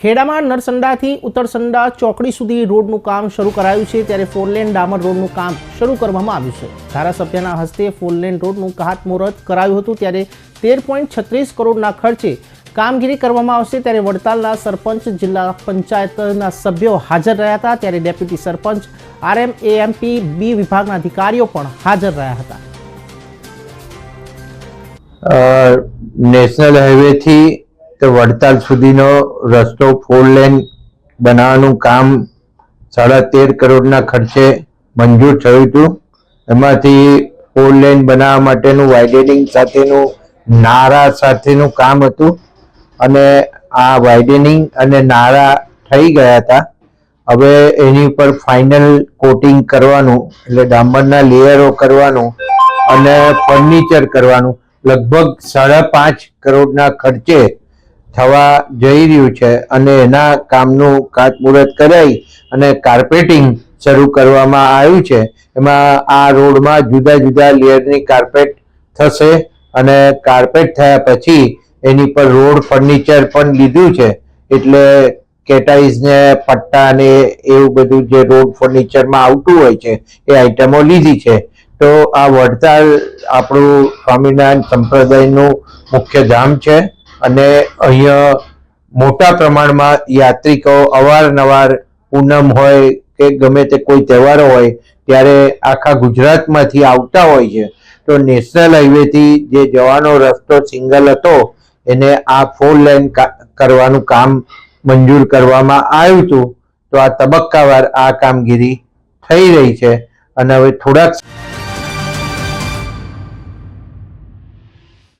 ખેડામાં નરસંડાથી ઉત્તરસંડા ચોકડી સુધી રોડનું કામ શરૂ કરાયું છે ત્યારે ફોરલેન ડામર રોડનું કામ શરૂ કરવામાં આવ્યું છે. ધારાસભ્યના હસ્તે ફોરલેન રોડનું ખાતમુહૂર્ત કરાયું હતું ત્યારે તેર પોઈન્ટ છત્રીસ કરોડના ખર્ચે કામગીરી કરવામાં આવશે ત્યારે વડતાલના સરપંચ, જિલ્લા પંચાયતના સભ્યો હાજર રહ્યા હતા ત્યારે deputy sarpanch RM AMP B વિભાગના અધિકારીઓ પણ હાજર રહ્યા હતા. નેશનલ હાઈવે તે વડતાલ સુધીનો રસ્તો ફોર લેન બનાવવાનું કામ સાડા તેર કરોડના ખર્ચે મંજૂર થયું હતું. એમાંથી ફોર લેન બનાવવા માટેનું વાઇડેનિંગ સાથેનું નારા સાથેનું કામ હતું. અને આ વાઇડેનિંગ અને નારા થઈ ગયા હતા. હવે એની ઉપર ફાઇનલ કોટિંગ કરવાનું, એટલે ડામરના લેયરો કરવાનું અને ફર્નિચર કરવાનું, લગભગ સાડા પાંચ કરોડના ખર્ચે થવા જઈ રહ્યું છે અને એના કામનું ખાતમુહૂર્ત કરાઈ અને કાર્પેટિંગ શરૂ કરવામાં આવ્યું છે. એમાં આ રોડમાં જુદા જુદા લેયરની કાર્પેટ થશે અને કાર્પેટ થયા પછી એની પર રોડ ફર્નિચર પણ લીધું છે. એટલે કેટાઈઝ ને પટ્ટા ને એવું બધું જે રોડ ફર્નિચરમાં આવતું હોય છે એ આઈટમો લીધી છે. તો આ વડતાલ આપણું સ્વામિનારાયણ સંપ્રદાયનું મુખ્ય ધામ છે. અને અહીંયા મોટા પ્રમાણમાં યાત્રિકો અવારનવાર પૂનમ હોય કે ગમે તે કોઈ તહેવારો હોય, ત્યારે આખા ગુજરાતમાંથી આવતા હોય છે. તો નેશનલ હાઈવેથી જે જવાનો રસ્તો સિંગલ હતો, એને આ ફોર લાઈન કરવાનું કામ મંજૂર કરવામાં આવ્યું હતું. તો આ તબક્કાવાર આ કામગીરી થઈ રહી છે. અને હવે થોડાક